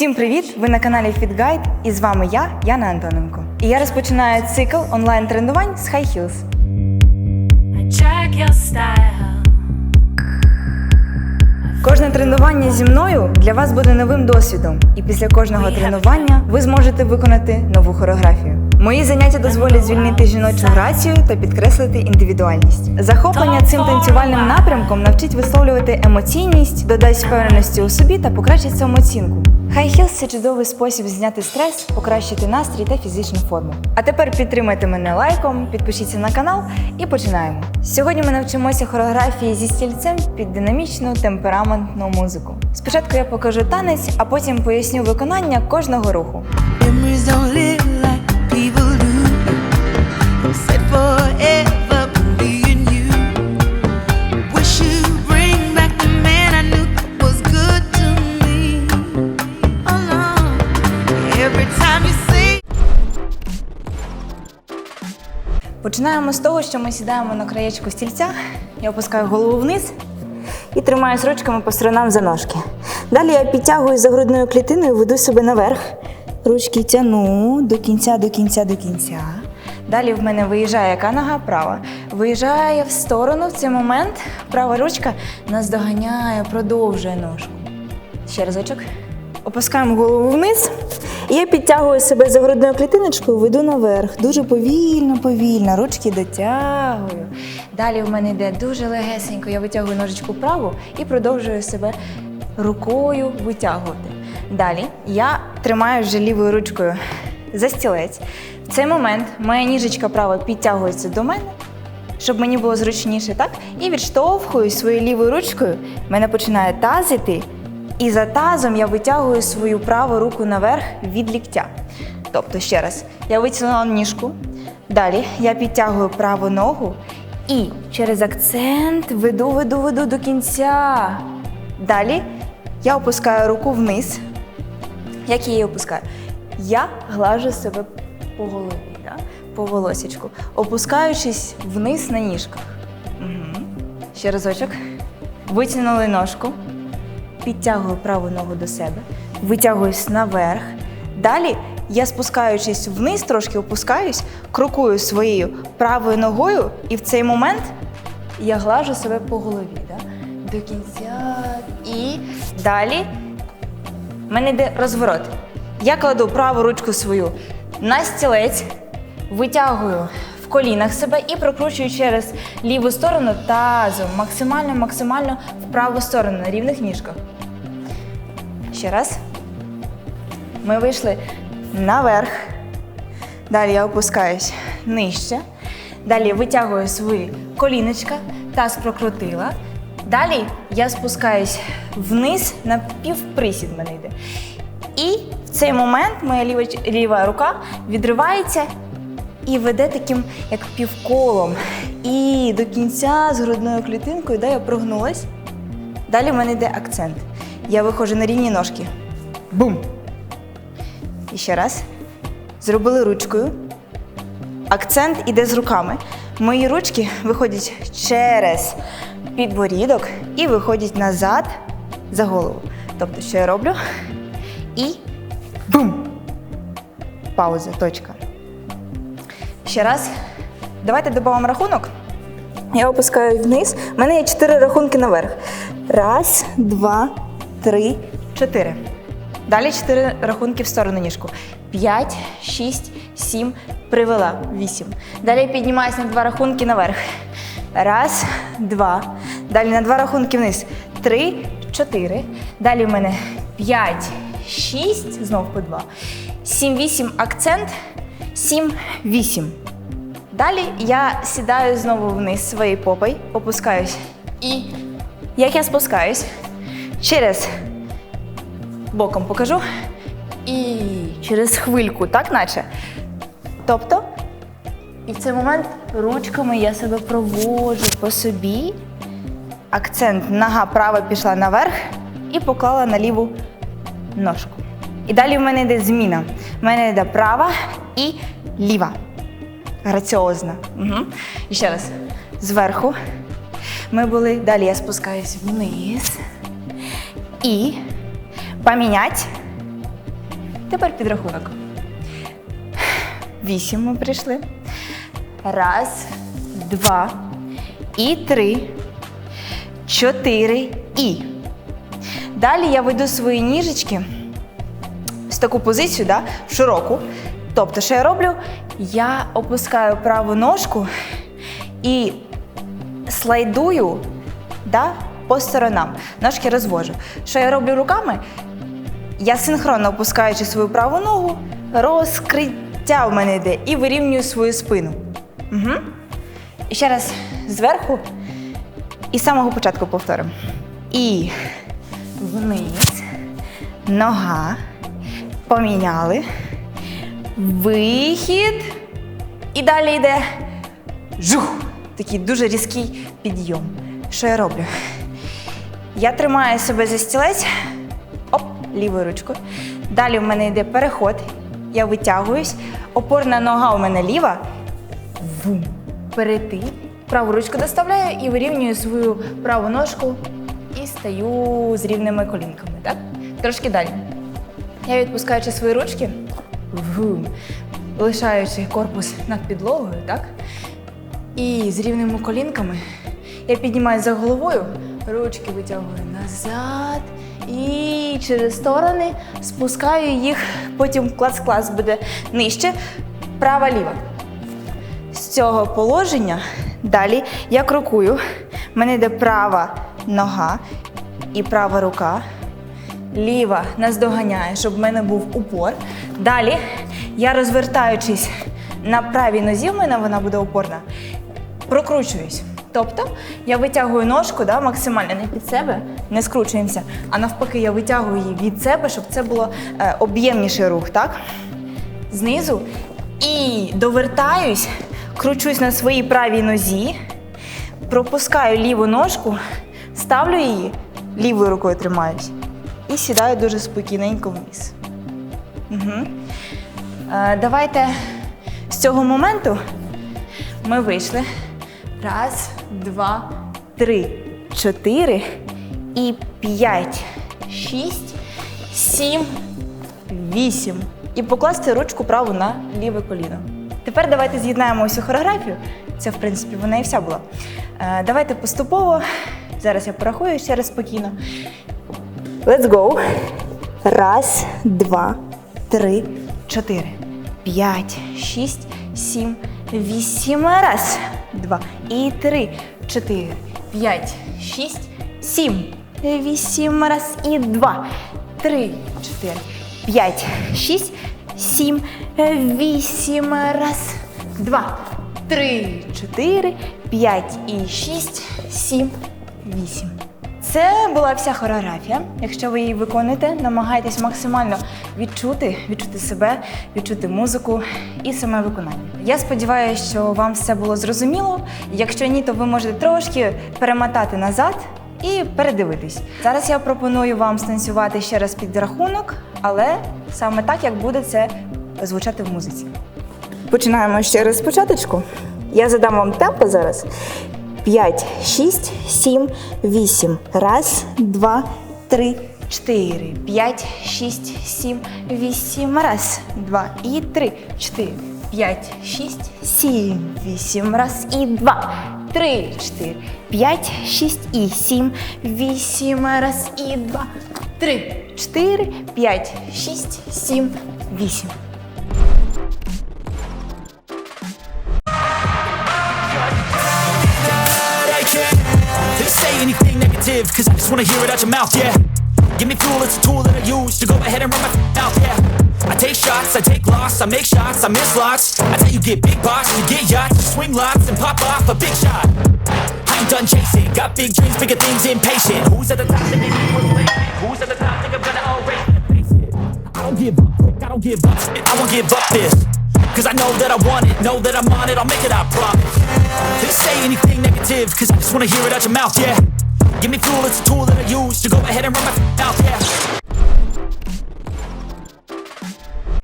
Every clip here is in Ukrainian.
Всім привіт! Ви на каналі FitGuide і з вами я, Яна Антоненко. І я розпочинаю цикл онлайн тренувань з High Heels. Кожне тренування зі мною для вас буде новим досвідом, і після кожного тренування ви зможете виконати нову хореографію. Мої заняття дозволять звільнити жіночу грацію та підкреслити індивідуальність. Захоплення цим танцювальним напрямком навчить висловлювати емоційність, додасть впевненості у собі та покращить самооцінку. High Heels – це чудовий спосіб зняти стрес, покращити настрій та фізичну форму. А тепер підтримайте мене лайком, підпишіться на канал і починаємо. Сьогодні ми навчимося хореографії зі стільцем під динамічну темпераментну музику. Спочатку я покажу танець, а потім поясню виконання кожного руху. Починаємо з того, що ми сідаємо на краєчку стільця. Я опускаю голову вниз і тримаюсь ручками по сторонам за ножки. Далі я підтягую за грудною клітиною, веду себе наверх. Ручки тяну до кінця, до кінця, до кінця. Далі в мене виїжджає яка нога права. Виїжджає в сторону в цей момент. Права ручка нас доганяє, продовжує ножку. Ще разочок. Опускаємо голову вниз. Я підтягую себе за грудною клітиночкою, веду наверх. Дуже повільно, повільно. Ручки дотягую. Далі в мене йде дуже легесенько. Я витягую ножичку праву і продовжую себе рукою витягувати. Далі я тримаю вже лівою ручкою за стілець. Цей момент моя ніжечка права підтягується до мене щоб мені було зручніше, так? І відштовхую своєю лівою ручкою. Мене починає тазити, і за тазом я витягую свою праву руку наверх від ліктя. Тобто, ще раз, я витягнула ніжку, далі я підтягую праву ногу і через акцент веду, веду, веду до кінця. Далі я опускаю руку вниз. Як я її опускаю? Я глажу себе по голові, да? по волосічку, опускаючись вниз на ніжках. Угу. Ще разочок. Витягнули ножку, підтягую праву ногу до себе, витягуюсь наверх. Далі я спускаючись вниз, трошки опускаюсь, крокую своєю правою ногою, і в цей момент я глажу себе по голові. Да? До кінця. І далі в мене йде розворот. Я кладу праву ручку свою на стілець, витягую в колінах себе і прокручую через ліву сторону тазом, максимально, максимально в праву сторону на рівних ніжках. Ще раз. Ми вийшли наверх. Далі я опускаюсь нижче. Далі витягую свої коліночка, таз прокрутила. Далі я спускаюсь вниз на півприсід мене йде. І в цей момент моя ліва, ліва рука відривається і веде таким як півколом. І до кінця з грудною клітинкою, де я прогнулась. Далі в мене йде акцент. Я виходжу на рівні ножки. Бум! І ще раз. Зробили ручкою. Акцент іде з руками. Мої ручки виходять через підборідок і виходять назад за голову. Тобто, що я роблю? І бум! Пауза, точка. Ще раз. Давайте додамо рахунок. Я опускаю вниз. У мене є чотири рахунки наверх. Раз, два, три, чотири. Далі чотири рахунки в сторону ніжку. П'ять, шість, сім, привела. Вісім. Далі піднімаюся на два рахунки наверх. Раз, два. Далі на два рахунки вниз. Три, чотири. Далі в мене п'ять, шість, знов по два. Сім, вісім, акцент. Сім, вісім. Далі я сідаю знову вниз своєю попою, опускаюсь. І як я спускаюсь, через боком покажу. І через хвильку, так наче. Тобто, і в цей момент ручками я себе проводжу по собі. Акцент нога права пішла наверх і поклала на ліву ножку. І далі в мене йде зміна. В мене йде права і ліва. Граціозна. Угу. І ще раз. Зверху. Ми були. Далі я спускаюсь вниз. І помінять. Тепер підрахунок. Вісім ми прийшли. Раз, два і три, чотири і. Далі я веду свої ніжечки в таку позицію, да, в широку. Тобто, що я роблю? Я опускаю праву ножку і слайдую да, по сторонам. Ножки розвожу. Що я роблю руками? Я синхронно опускаючи свою праву ногу, розкриття в мене йде і вирівнюю свою спину. Угу. І ще раз зверху і з самого початку повторимо. І вниз, нога, поміняли, вихід. І далі йде жух. Такий дуже різкий підйом. Що я роблю? Я тримаю себе за стілець, оп, лівою ручкою. Далі в мене йде переход. Я витягуюсь. Опорна нога у мене ліва. Вум. Перейти. Праву ручку доставляю і вирівнюю свою праву ножку стаю з рівними колінками. Так? Трошки далі. Я відпускаючи свої ручки, лишаючи корпус над підлогою, так? І з рівними колінками я піднімаю за головою, ручки витягую назад і через сторони спускаю їх, потім клас-клас буде нижче, права-ліва. З цього положення далі я крокую. В мене йде права нога і права рука. Ліва наздоганяє, щоб в мене був упор. Далі я розвертаючись на правій нозі, в мене вона буде опорна, прокручуюсь. Тобто я витягую ножку да, максимально не під себе, не скручуємося, а навпаки, я витягую її від себе, щоб це було е, об'ємніший рух, так? Знизу. І довертаюсь, кручусь на своїй правій нозі, пропускаю ліву ножку, ставлю її, лівою рукою тримаюсь і сідаю дуже спокійненько вниз. Угу. Давайте з цього моменту ми вийшли. Раз, два, три, чотири і п'ять, шість, сім, вісім. І покласти ручку праву на ліве коліно. Тепер давайте з'єднаємо усю хореографію. Це, в принципі, вона і вся була. Е, давайте поступово. Зараз я порахую ще раз спокійно. Let's go. Раз, два, три, чотири, п'ять, шість, сім, вісім. Раз, два і три, чотири, п'ять, шість, сім, вісім. Раз і два, три, чотири, п'ять, шість, сім, вісім. Раз, два, три, чотири, п'ять і шість, сім, вісім. Це була вся хореографія. Якщо ви її виконуєте, намагайтесь максимально відчути, відчути себе, відчути музику і саме виконання. Я сподіваюся, що вам все було зрозуміло. Якщо ні, то ви можете трошки перемотати назад і передивитись. Зараз я пропоную вам станцювати ще раз під рахунок, але саме так, як буде це звучати в музиці. Починаємо ще раз спочатку. Я задам вам темпо зараз. 5, 6, 7, 8. Раз, два, три, чотири. 5, 6, 7, 8. Раз, два і три, чотири. 5, 6, 7, 8. Раз і два, три, чотири. 5, 6 і 7, 8. Раз і два, три, чотири. 5, 6, 7, 8. Anything negative, cause I just wanna hear it out your mouth, yeah. Give me fuel, it's a tool that I use to go ahead and run my mouth, yeah. I take shots, I take loss, I make shots, I miss lots. I tell you get big boss, you get yachts, you swing lots and pop off a big shot. I ain't done chasing, got big dreams, bigger things, impatient. Who's at the top? Think. Who's at the top? Think I'm gonna face it. I don't give up, I don't give up, I won't give up this. Cause I know that I want it, know that I'm on it, I'll make it, I promise. They say anything negative, cause I just wanna hear it out your mouth, yeah. Give me fuel, it's a tool that I use to go ahead and run my mouth, yeah.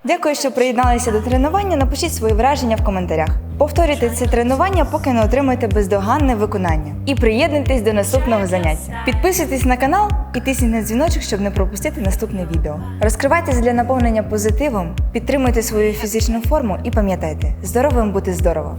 Дякую, що приєдналися до тренування. Напишіть свої враження в коментарях. Повторюйте це тренування, поки не отримаєте бездоганне виконання. І приєднуйтесь до наступного заняття. Підписуйтесь на канал і тисніть на дзвіночок, щоб не пропустити наступне відео. Розкривайтесь для наповнення позитивом, підтримуйте свою фізичну форму і пам'ятайте, здоровим бути здорово.